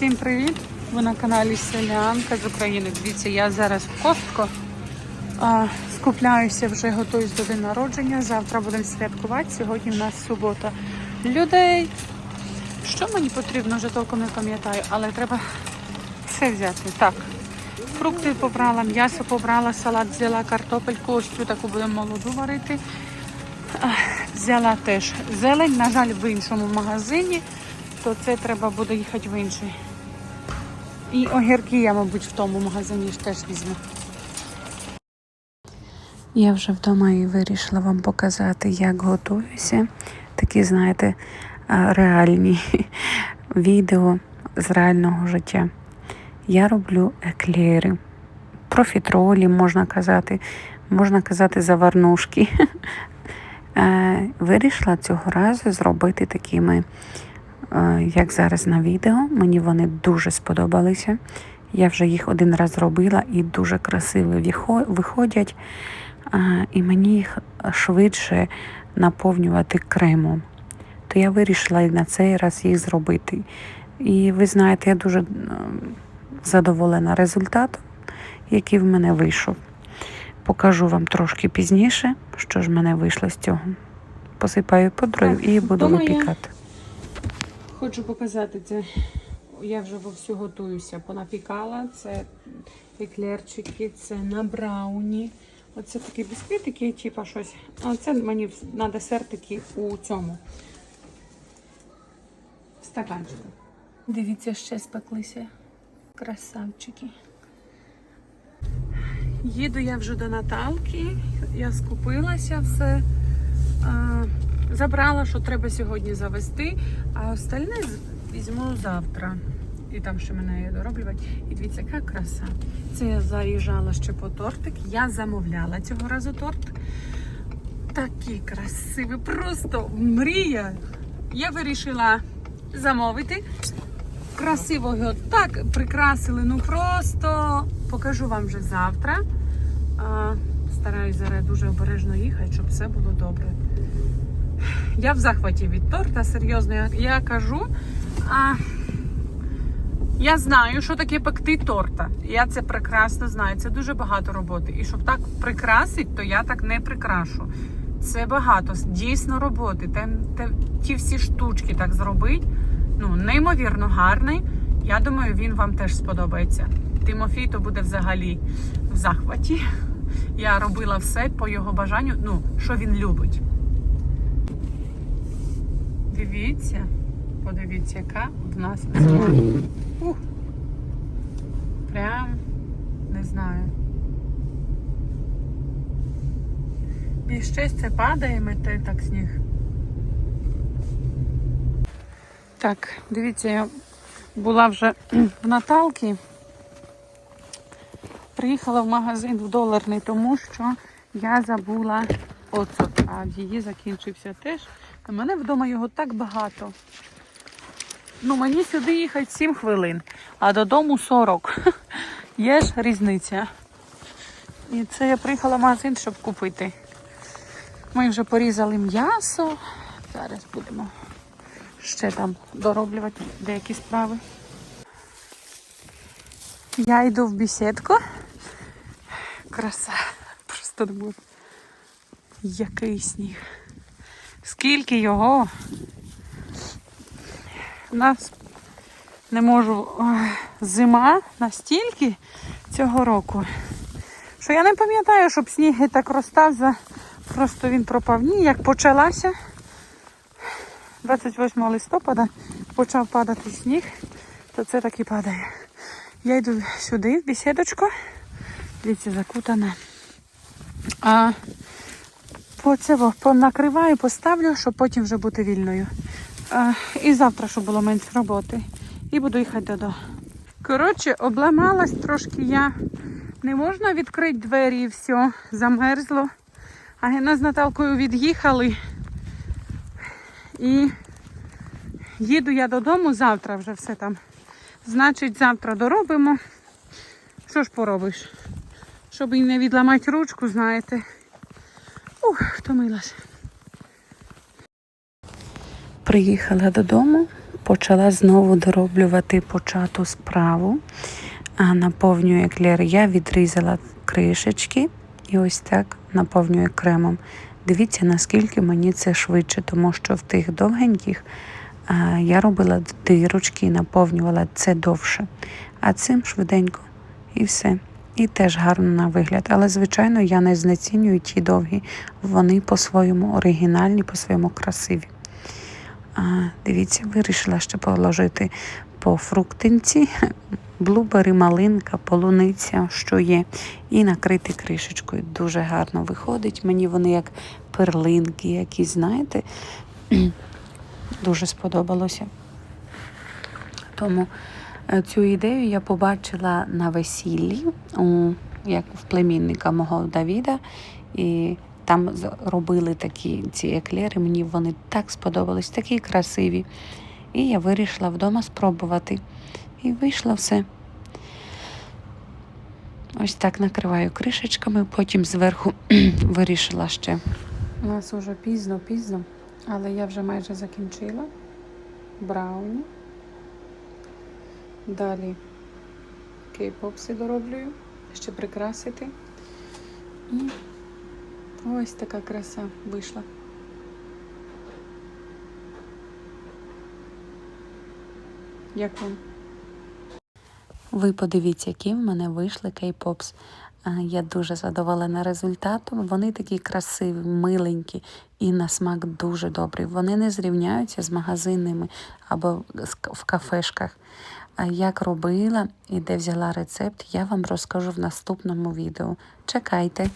Всім привіт! Ви на каналі Селянка з України. Дивіться, я зараз в Костко. Скупляюся, вже готуюсь до день народження. Завтра будемо святкувати. Сьогодні в нас субота. Людей. Що мені потрібно, вже толком не пам'ятаю, але треба все взяти. Так. Фрукти побрала, м'ясо побрала, салат взяла, картопельку, ось цю таку будемо молоду варити. Взяла теж зелень, на жаль, в іншому магазині, то це треба буде їхати в інший. І огірки я, мабуть, в тому магазині теж візьму. Я вже вдома і вирішила вам показати, як готуюся. Такі, знаєте, реальні відео з реального життя. Я роблю еклери, профітролі, можна казати, можна казати заварнушки. Е, Вирішила цього разу зробити такими, як зараз на відео. Мені вони дуже сподобалися. Я вже їх один раз зробила і дуже красиво виходять. І мені їх швидше наповнювати кремом. То я вирішила і на цей раз їх зробити. І ви знаєте, я дуже задоволена результатом, який в мене вийшов. Покажу вам трошки пізніше, що ж в мене вийшло з цього. Посипаю пудрою Так, і буду випікати. Хочу показати це. Я вже вовсю готуюся. Понапікала. Це еклерчики, це на брауні. Оце такі бісквітики, типа щось. А це мені на десертики у цьому стаканчику. Дивіться, ще спеклися. Красавчики. Їду я вже до Наталки. Я скупилася все. Забрала, що треба сьогодні завести, а остальне візьму завтра. І там ще мене є дороблювати. І дивіться, яка краса. Це я заїжджала ще по тортик. Я замовляла цього разу торт. Такий красивий, просто мрія. Я вирішила замовити. Красиво його так прикрасили. Ну просто покажу вам вже завтра. Стараюсь зараз дуже обережно їхати, щоб все було добре. Я в захваті від торта, серйозно, я, кажу. А, я знаю, що таке пекти торта. Я це прекрасно знаю. Це дуже багато роботи. І щоб так прикрасити, то я так не прикрашу. Це багато, дійсно роботи. Те, те, ті всі штучки так зробить. Ну, неймовірно гарний. Я думаю, він вам теж сподобається. Тимофій то буде взагалі в захваті. Я робила все по його бажанню, ну, що він любить. Дивіться, подивіться, яка в нас зима. Ух. Прям не знаю. І щось це падає, мете так сніг. Так, дивіться, я була вже в Наталки. Приїхала в магазин в доларний, тому що я забула оцет, а її закінчився теж. У мене вдома його так багато. Ну, мені сюди їхати 7 хвилин, а додому 40. Є ж різниця. І це я приїхала в магазин, щоб купити. Ми вже порізали м'ясо. Зараз будемо ще там дороблювати деякі справи. Я йду в бісідку. Краса. Просто не можу. Який сніг. Скільки його? У нас не можу зима настільки цього року, що я не пам'ятаю, щоб сніг так розстав за просто він пропав. Ні, як почалася 28 листопада почав падати сніг, то це так і падає. Я йду сюди, в бесідочку. Дивіться, закутана. А по це понакриваю, поставлю, щоб потім вже бути вільною. А, і завтра, щоб було менше роботи. І буду їхати додому. Коротше, обламалась трошки я. Не можна відкрити двері і все, замерзло. А Гена з Наталкою від'їхали. І їду я додому, завтра вже все там. Значить, завтра доробимо. Що ж поробиш? Щоб і не відламати ручку, знаєте. Ух. Приїхала додому, почала знову дороблювати почату справу. А наповнюю еклер. Я відрізала кришечки і ось так наповнюю кремом. Дивіться, наскільки мені це швидше, тому що в тих довгеньких я робила дирочки і наповнювала це довше. А цим швиденько і все. І теж гарно на вигляд. Але, звичайно, я не знецінюю ті довгі. Вони по-своєму оригінальні, по-своєму красиві. А, дивіться, вирішила ще положити по фруктинці, блубери, малинка, полуниця, що є, і накрити кришечкою. Дуже гарно виходить. Мені вони як перлинки, якісь, знаєте, дуже сподобалося. Тому цю ідею я побачила на весіллі, у, як в племінника мого Давіда. І там з- робили такі ці еклери. Мені вони так сподобались, такі красиві. І я вирішила вдома спробувати. І вийшло все. Ось так накриваю кришечками, потім зверху вирішила ще. У нас уже пізно-пізно, але я вже майже закінчила. Брауні. Далі кей-попси дороблюю, ще прикрасити. І ось така краса вийшла. Як вам? Ви подивіться, які в мене вийшли кей-попс. Я дуже задоволена результатом. Вони такі красиві, миленькі і на смак дуже добрі. Вони не зрівняються з магазинними або в кафешках. Як робила і де взяла рецепт, я вам розкажу в наступному відео. Чекайте!